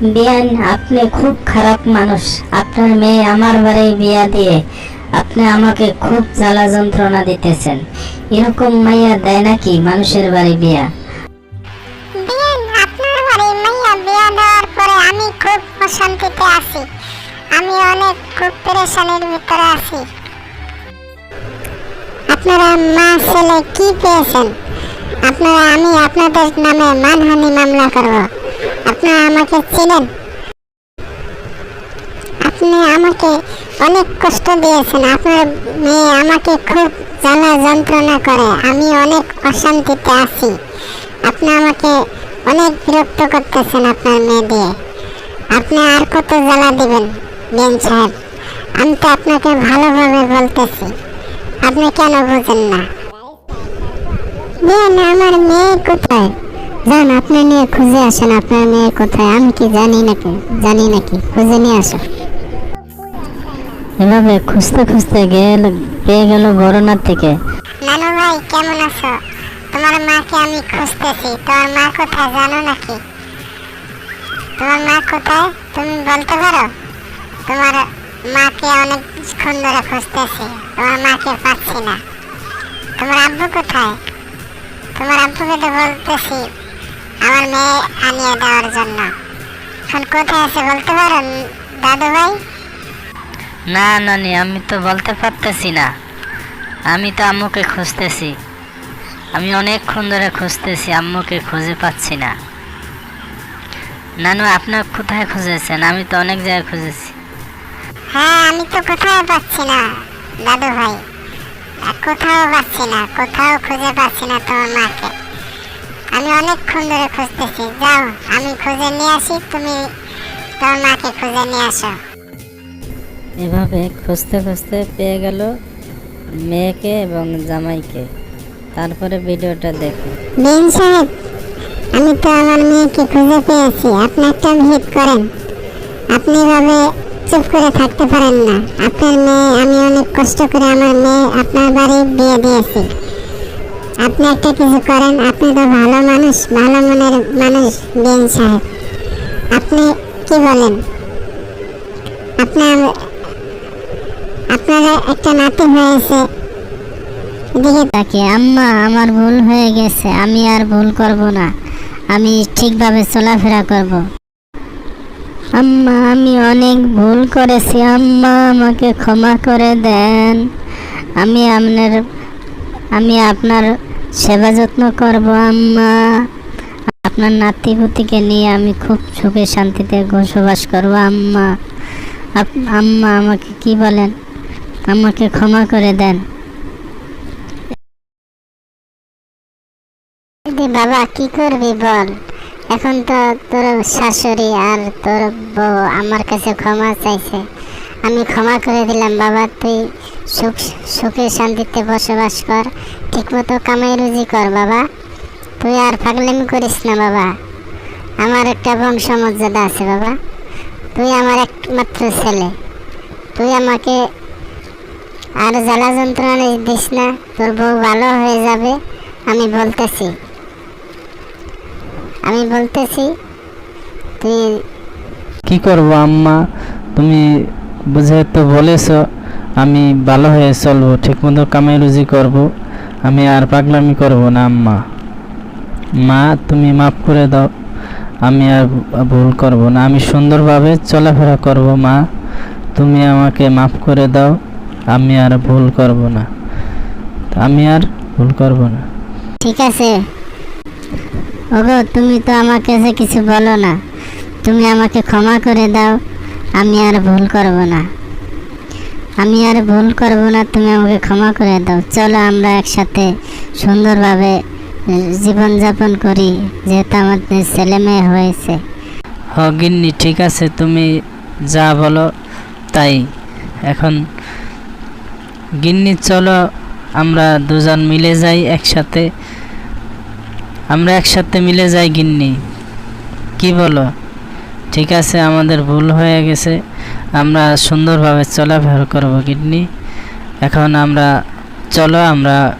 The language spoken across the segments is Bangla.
বিয়ান, আপনি খুব খারাপ মানুষ। আপনার মেয়ে আমার বাড়ি বিয়া দিয়ে আপনি আমাকে খুব জ্বালা যন্ত্রণা দিতেছেন। এরকম মাইয়া দেয় নাকি মানুষের বাড়ি বিয়া? আপনার পরে আমি খুব আছি। আমি অনেক খুব আছি। আপনারা কি আমি আপনাদের নামে মানহানি মামলা করব। আপনারা আমাকে চিনেন। আপনি আমাকে অনেক কষ্ট দিয়েছেন। আপনার মেয়ে আমাকে খুব জ্বালা যন্ত্রণা করে। আমি অনেক অশান্তিতে আছি। আপনি আমাকে অনেক বিরক্ত করতেছেন আপনার মেয়ে দিয়ে। আপনি আর কত জ্বালা দিবেন বেন সাহেব? আমি তো আপনাকে ভালোভাবে বলতেছি। আপনি কেন বোঝেন না? আমার মেয়ে কোথায়? যান আপনি নিয়ে খুঁজে আসেন আপনার মেয়ে কোথায়? আমি কি জানি নাকি? জানি নাকি? খুঁজে নিয়ে আসেন এভাবে খুঁজতে খুঁজতে গেল পেয়ে গেল বরণার থেকে। নানু ভাই কেমন আছো? তোমার মাকে আমি খুঁজতেছি। তোমার মা কোথায় জানো নাকি? তোমার মা কোথায়? তুমি বলতে পারো? তোমার মাকে অনেকক্ষণ ধরে খুঁজতেছি। তোমার মাকে পাচ্ছি না। তোমার আব্বু কোথায়? তোমার আব্বুকে তো বলতেছি আমার মেয়ে আনিয়ে দেওয়ার জন্য। এখন কোথায় আছে বলতে পারো দাদু ভাই? না নানি আমি তো বলতে পারতেছি না। আমি তো আম্মুকে খুঁজতেছি। আমি অনেকক্ষণ ধরে খুঁজতেছি আম্মুকে খুঁজে পাচ্ছি না। নানু আপনার কোথায় খুঁজেছেন? আমি তো অনেক জায়গায় খুঁজেছি। হ্যাঁ আমি তো কোথাও পাচ্ছি না দাদু ভাই। কোথাও পাচ্ছি না কোথাও খুঁজে পাচ্ছি না তোমার মাকে। আমি অনেকক্ষণ ধরে খুঁজতেছি। যাও আমি খুঁজে নিয়ে আসি তুমি তোমার মাকে খুঁজে নিয়ে আসো। এভাবে খুঁজতে খুঁজতে পেয়ে গেল মেয়েকে এবং জামাইকে। তারপরে ভিডিওটা দেখো। বিন সাহেব আমি তো আমার মেয়েকে খুঁজে পেয়েছি। আপনি একটা ভিত করেন। আপনি এভাবে চুপ করে থাকতে পারেন না। আপনার মেয়ে আমি অনেক কষ্ট করে আমার মেয়ে আপনার বাড়ি বিয়ে দিয়েছি। আপনি একটা কিছু করেন, আপনি তো ভালো মানুষ, ভালো মনের মানুষ বিন সাহেব। আপনি কি বলেন? আপনার আপনার একটা নাতি হয়েছে। এদিকে তাকে, আম্মা, আমার ভুল হয়ে গেছে, আমি আর ভুল করব না। আমি ঠিকভাবে চলাফেরা করব। আম্মা, আমি অনেক ভুল করেছি, আম্মা, আমাকে ক্ষমা করে দেন। আমি আপনার আমি আপনার সেবা যত্ন করব, আম্মা। আপনার নাতিপুতিকে নিয়ে আমি খুব সুখে শান্তিতে বসবাস করব, আম্মা। আম্মা, আমাকে কি বলেন? আমাকে ক্ষমা করে দেন। বাবা, কি করবি বল? এখন তো তোর শাশুড়ি আর তোর বউ আমার কাছে ক্ষমা চাইছে। আমি ক্ষমা করে দিলাম, বাবা। তুই সুখ, সুখে শান্তিতে বসবাস কর, ঠিকমতো কামাই রুজি কর, বাবা। তুই আর পাগলামি করিস না, বাবা। আমার একটা বংশমর্যাদা আছে, বাবা। তুই আমার একমাত্র ছেলে। তুই আমাকে আর জ্বালা যন্ত্রণা দিস না, তোর বউ ভালো হয়ে যাবে, আমি বলতেছি। আমি বলতেছি, তুই কি করব, আম্মা? তুমি বুঝে তো বলেছ, আমি ভালো হয়ে চলবো, ঠিকমতো কামাই রুজি করব, আমি আর পাগলামি করব না, আম্মা। মা, তুমি মাফ করে দাও, আমি আর ভুল করব না, আমি সুন্দরভাবে চলাফেরা করব, মা। তুমি আমাকে মাফ করে দাও, আমি আর ভুল করব না, আমি আর ভুল করব না। ঠিক আছে। ওগো, তুমি তো আমার কাছে কিছু বলো না, তুমি আমাকে ক্ষমা করে দাও আমি আর ভুল করব না। আমি আর ভুল করব না, তুমি আমাকে ক্ষমা করে দাও। চলো আমরা একসাথে সুন্দরভাবে জীবনযাপন করি, যেহেতু আমাদের ছেলে মেয়ে হয়েছে। হ গিন্নি ঠিক আছে, তুমি যা বলো তাই। এখন গিন্নি, চলো আমরা দুজন মিলে যাই একসাথে। আমরা একসাথে মিলে যাই গিন্নি। কি বলো? ঠিক আছে, আমাদের ভুল হয়ে গেছে। আমরা সুন্দরভাবে চলাফেরা করব, কিডনি। এখন আমরা, চলো আমরা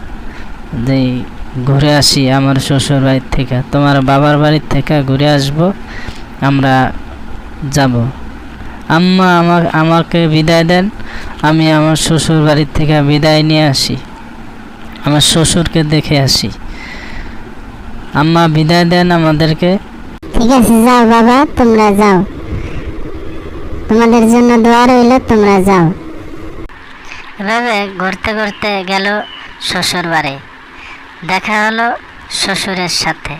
যেই ঘুরে আসি আমার শ্বশুর বাড়ির থেকে। তোমার বাবার বাড়ির থেকে ঘুরে আসব, আমরা যাব। আম্মা আমার আমাকে বিদায় দেন, আমি আমার শ্বশুর বাড়ির থেকে বিদায় নিয়ে আসি। আমার শ্বশুরকে দেখে আসি। আম্মা বিদায় দেন আমাদেরকে। ঠিক আছে যাও বাবা তোমরা যাও। তোমাদের জন্য দোয়া রইল তোমরা যাও। এভাবে ঘুরতে ঘুরতে গেল শ্বশুর বাড়ি। দেখা হলো শ্বশুরের সাথে।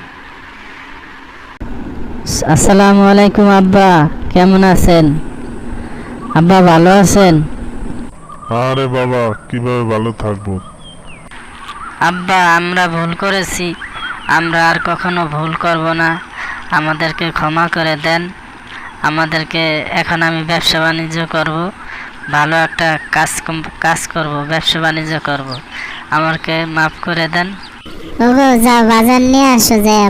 আসসালামু আলাইকুম আব্বা কেমন আছেন? আব্বা ভালো আছেন? আরে বাবা কীভাবে ভালো থাকব? আব্বা আমরা ভুল করেছি। আমরা আর কখনো ভুল করব না। আমাদেরকে ক্ষমা করে দেন। আমাদেরকে এখন আমি ব্যবসা বাণিজ্য করব। ভালো একটা কাজ কাজ করব, ব্যবসা বাণিজ্য করব। আমাকে মাফ করে দেন। ওগো, যাও বাজার নিয়ে আসো যায়